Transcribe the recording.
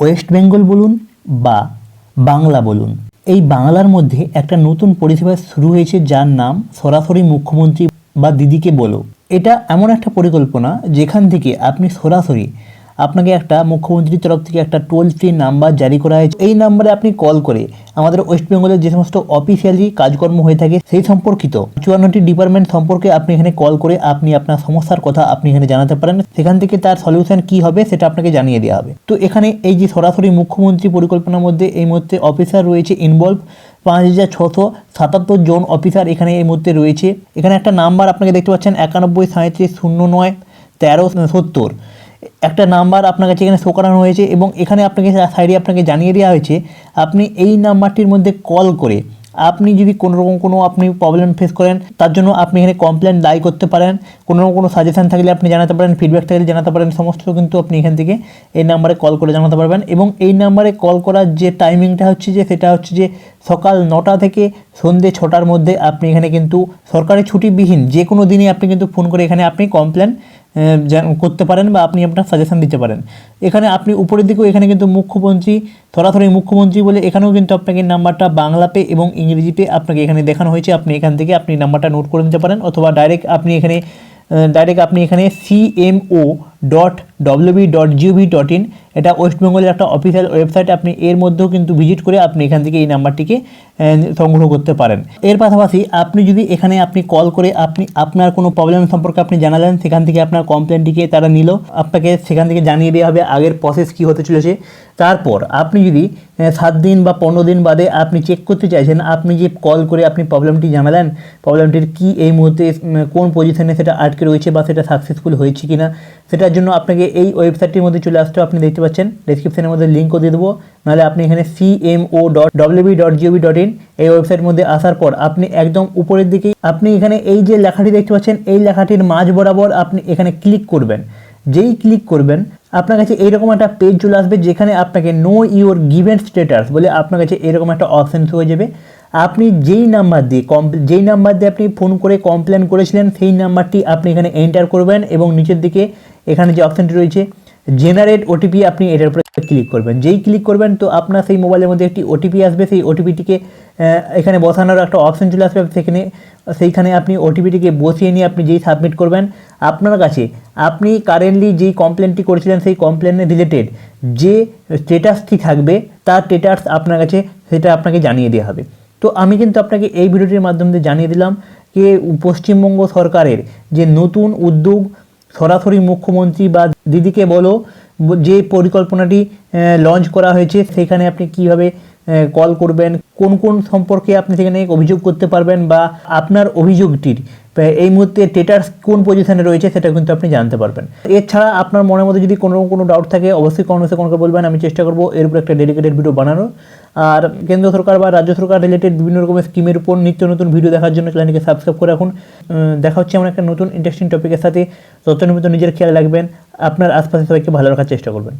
West Bengal বলুন বা বাংলা বলুন। এই বাংলার মধ্যে একটা নতুন পরিষেবা শুরু হয়েছে যার নাম সরাসরি মুখ্যমন্ত্রী বা দিদিকে বলো। এটা এমন একটা পরিকল্পনা যেখান থেকে আপনি সরাসরি আপনাকে একটা মুখ্যমন্ত্রীর তরফ থেকে একটা টোল ফ্রি নাম্বার জারি করা হয়েছে। এই নাম্বারে আপনি কল করে আমাদের ওয়েস্ট বেঙ্গলের যে সমস্ত অফিসিয়ালি কাজকর্ম হয়ে থাকে সেই সম্পর্কিত চুয়ান্নটি ডিপার্টমেন্ট সম্পর্কে আপনি এখানে কল করে আপনি আপনার সমস্যার কথা আপনি এখানে জানাতে পারেন। সেখান থেকে তার সলিউশন কি হবে সেটা আপনাকে জানিয়ে দেওয়া হবে। তো এখানে এই যে সরাসরি মুখ্যমন্ত্রী পরিকল্পনার মধ্যে এই মুহূর্তে অফিসার রয়েছে ইনভলভ পাঁচ হাজার ছশো সাতাত্তর জন অফিসার এখানে এই মুহূর্তে রয়েছে। এখানে একটা নাম্বার আপনাকে দেখতে পাচ্ছেন একানব্বই সাঁত্রিশ শূন্য নয় তেরো সত্তর। একটা নাম্বার আপনার কাছে এখানে শো করানো হয়েছে এবং এখানে আপনাকে সাইডে আপনাকে জানিয়ে দেওয়া হয়েছে, আপনি এই নাম্বারটির মধ্যে কল করে আপনি যদি কোনো রকম কোনো আপনি প্রবলেম ফেস করেন, তার জন্য আপনি এখানে কমপ্লেন দায়ী করতে পারেন। কোনো কোনো সাজেশন থাকলে আপনি জানাতে পারেন ফিডব্যাক থাকলে জানাতে পারেন, সমস্ত কিন্তু আপনি এখান থেকে এই নাম্বারে কল করে জানাতে পারবেন এবং এই নাম্বারে কল করার যে টাইমিংটা হচ্ছে যে, সেটা হচ্ছে যে সকাল নটা থেকে সন্ধ্যে ছটার মধ্যে আপনি এখানে কিন্তু সরকারি ছুটিবিহীন যে কোনো দিনই আপনি কিন্তু ফোন করে এখানে আপনি কমপ্লেন করতে পারেন বা আপনি আপনার সাজেশন দিতে পারেন। এখানে আপনি উপরের দিকেও এখানে কিন্তু মুখ্যমন্ত্রী, থরাথরি মুখ্যমন্ত্রী বলে এখানেও কিন্তু আপনাকে নাম্বারটা বাংলাতে এবং ইংরেজিতে আপনাকে এখানে দেখানো হয়েছে। আপনি এখান থেকে আপনি নাম্বারটা নোট করে নিতে পারেন অথবা ডাইরেক্ট আপনি এখানে ডাইরেক্ট আপনি এখানে CMO dot WB dot GOV dot in এটা ওয়েস্ট বেঙ্গলের একটা অফিসিয়াল ওয়েবসাইট আপনি এর মধ্যেও কিন্তু ভিজিট করে আপনি এখান থেকে এই নাম্বারটিকে সংগ্রহ করতে পারেন। এর পাশাপাশি আপনি যদি এখানে আপনি কল করে আপনি, আপনার কোনো প্রবলেম সম্পর্কে আপনি জানালেন, সেখান থেকে আপনার কমপ্লেনটিকে তারা নিল, আপনাকে সেখান থেকে জানিয়ে দেওয়া হবে আগের প্রসেস কী হতে চলেছে। তারপর আপনি যদি সাত দিন বা পনেরো দিন বাদে আপনি চেক করতে চাইছেন, আপনি যে কল করে আপনি প্রবলেমটি জানালেন প্রবলেমটির কি এই মুহূর্তে কোন পজিশনে সেটা আটকে রয়েছে বা সেটা সাকসেসফুল হয়েছে কিনা সেটার জন্য আপনাকে এই ওয়েবসাইটটির মধ্যে চলে আসতে আপনি দেখতে পাচ্ছেন ডিসক্রিপশনের মধ্যে লিঙ্কও দিয়ে দেবো। নাহলে আপনি এখানে CMO dot WB dot GOV dot in এই ওয়েবসাইটের মধ্যে আসার পর আপনি একদম উপরের দিকেই আপনি এখানে এই যে লেখাটি দেখতে পাচ্ছেন, এই লেখাটির মাঝ বরাবর আপনি এখানে ক্লিক করবেন। যেই ক্লিক করবেন, আপনার কাছে এইরকম একটা পেজ চলে আসবে যেখানে আপনাকে নো ইউর গিভেন স্ট্যাটাস বলে আপনার কাছে এরকম একটা অপশন হয়ে যাবে। আপনি যেই নাম্বার দিয়ে কম যেই নাম্বার দিয়ে আপনি ফোন করে কমপ্লেন করেছিলেন, সেই নাম্বারটি আপনি এখানে এন্টার করবেন এবং নিচের দিকে এখানে যে অপশানটি রয়েছে জেনারেট ওটিপি আপনি এটার উপরে ক্লিক করবেন। যেই ক্লিক করবেন তো আপনার সেই মোবাইলের মধ্যে একটি ওটিপি আসবে, সেই ওটিপিটিকে এখানে বসানোর একটা অপশন চলে আসবে, সেখানে, সেইখানে আপনি ওটিপিটিকে বসিয়ে নিয়ে আপনি যেই সাবমিট করবেন, আপনার কাছে আপনি কারেন্টলি যেই কমপ্লেনটি করেছিলেন, সেই কমপ্লেনের রিলেটেড যে স্টেটাসটি থাকবে, তার স্টেটাস আপনার কাছে, সেটা আপনাকে জানিয়ে দেওয়া হবে। তো আমি কিন্তু আপনাকে এই ভিডিওটির মাধ্যমে জানিয়ে দিলাম যে পশ্চিমবঙ্গ সরকারের যে নতুন উদ্যোগ, সরাসরি মুখ্যমন্ত্রী বা দিদিকে বলো, যে পরিকল্পনাটি লঞ্চ করা হয়েছে, সেখানে আপনি কীভাবে কল করবেন, কোন কোন সম্পর্কে আপনি সেখানে অভিযোগ করতে পারবেন বা আপনার অভিযোগটির এই মুহূর্তে টেটার্স কোন পজিশনে রয়েছে সেটা কিন্তু আপনি জানতে পারবেন। এছাড়া আপনার মনের মধ্যে যদি কোনো কোনো ডাউট থাকে, অবশ্যই কমেন্টসে কোনকে বলবেন, আমি চেষ্টা করব এর উপর একটা ডেডিকেটেড ভিডিও বানানোর। আর কেন্দ্র সরকার বা রাজ্য সরকার রিলেটেড বিভিন্ন রকমের স্কিমের উপর নিত্য নতুন ভিডিও দেখার জন্য চ্যানেলকে সাবস্ক্রাইব করে রাখুন। দেখা হচ্ছে আমার একটা নতুন ইন্টারেস্টিং টপিকের সাথে। তত নিজের খেয়াল রাখবেন, আপনার আশপাশে সবাইকে ভালো রাখার চেষ্টা করবেন।